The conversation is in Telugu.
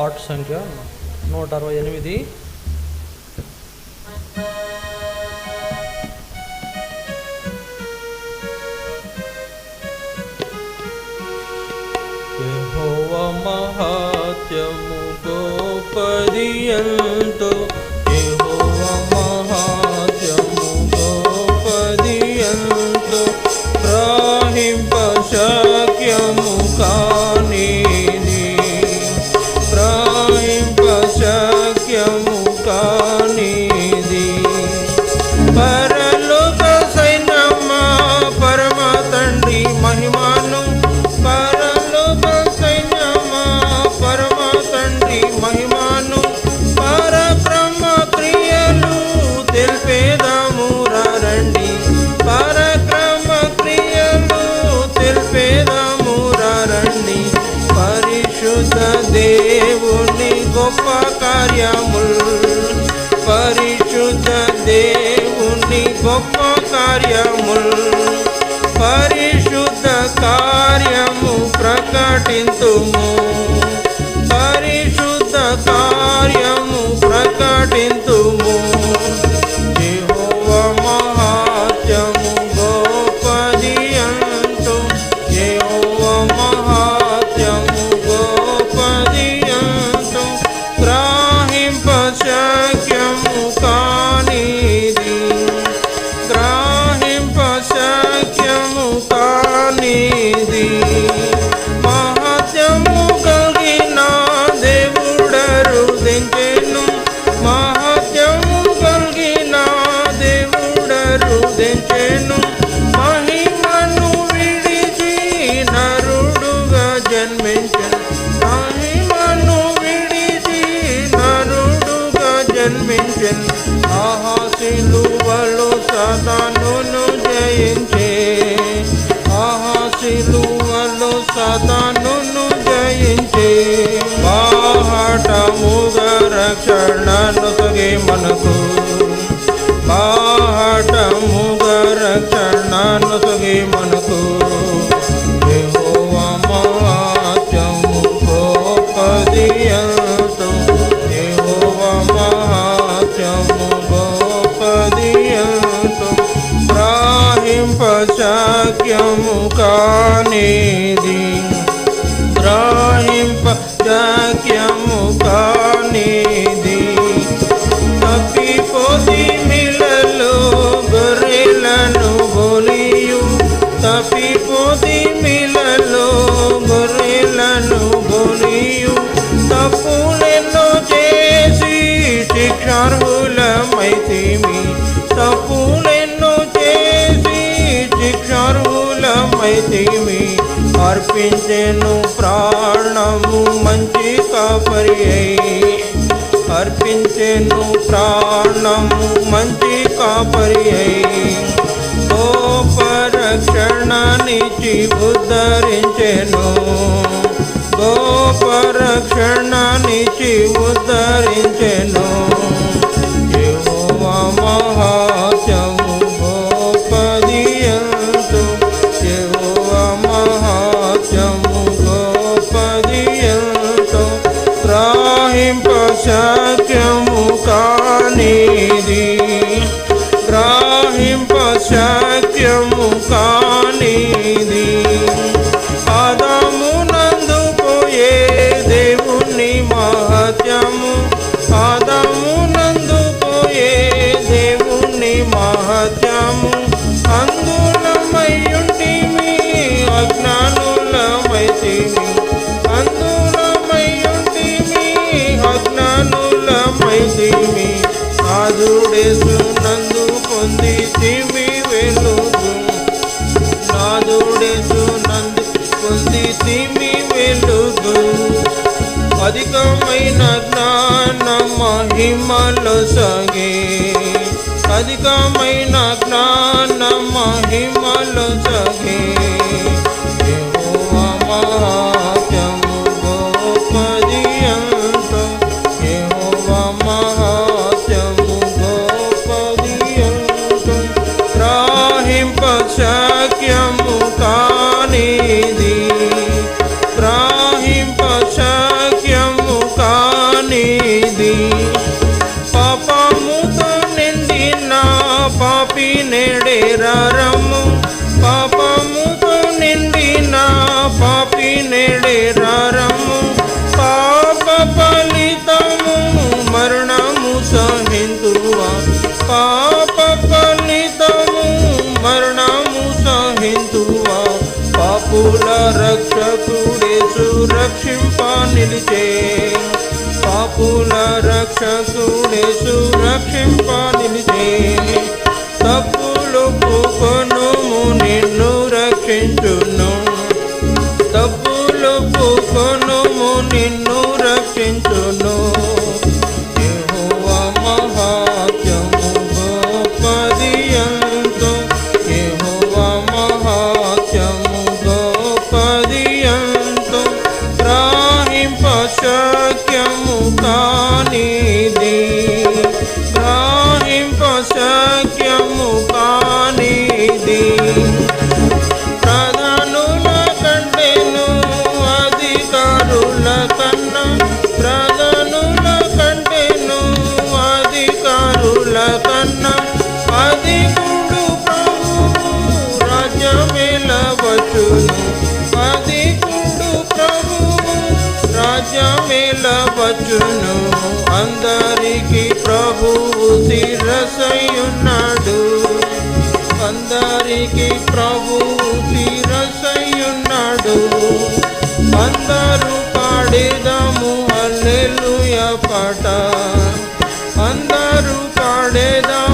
పార్ట్ సంఖ్య నూట అరవై ఎనిమిది మహాత్యము గోపది తండ్రి మహిమాను పరక్రమ క్రియలు తెలిపేదాము. రండి పరక్రమ క్రియలు తెలిపేదాము. రండి పరిశుద్ధ దేవుని గొప్ప కార్యములు. పరిశుద్ధ దేవుని గొప్ప కార్యములు. పరిశుద్ధ కార్యము ప్రకటింతుము. సిలువలో సదానును జయించే బాహటముగా రక్షణను సగే మనకు బాహటముగా రక్షణను సగే మనకు కానిది? గ్రహింప శక్యము కానిది? తప్పిపోతి మిలలో గొర్రెలను బొలియు. తప్పిపోతి మిలలో గొర్రెలను బొలియు. తప్పులెన్నో చేసి శిక్షార్హులమైతిమి. తప్పులెన్నో శిక్షార్హులమైతిమి అర్పించెను ప్రాణము మంచి కాపరి అయి అర్పించెను ప్రాణము మంచి కాపరి అయి గోపరక్షణనిచి ఉద్ధరించెను. గోపరక్షణనిచి ఉద్ధరించెను. గ్రహింప శక్యము కానిది. ఆదాము పోయే దేవుని మహత్యము. ఆదాము పోయే దేవుని మహత్యము. అందులమయ్యుంటిమి అజ్ఞానులమైతిమి. అందులమయ్యుంటిమి అజ్ఞానులమైతిమి. మహిమలు సగే అధికమైన జ్ఞాన మహిమలు సగే. నేరారము పాపముతో నిండిన పాపి నేడే రము పాప ఫలితము మరణము సహిందువా పాప ఫలితము మరణము సహిందువా పాపుల రక్షకుడే సురక్షింప నిలిచే. పాపుల రక్షకుడే సురక్షింప నిలిచే. తప్పులు నిన్ను రక్షించును. రాజ్యమేలవచ్చును. అందరికి ప్రభువు శిరసయున్నాడు అందరికి ప్రభు తీరసయ్యున్నాడు అందరూ పాడేదాము అల్లెలుయ పాట. అందరూ పాడేదాము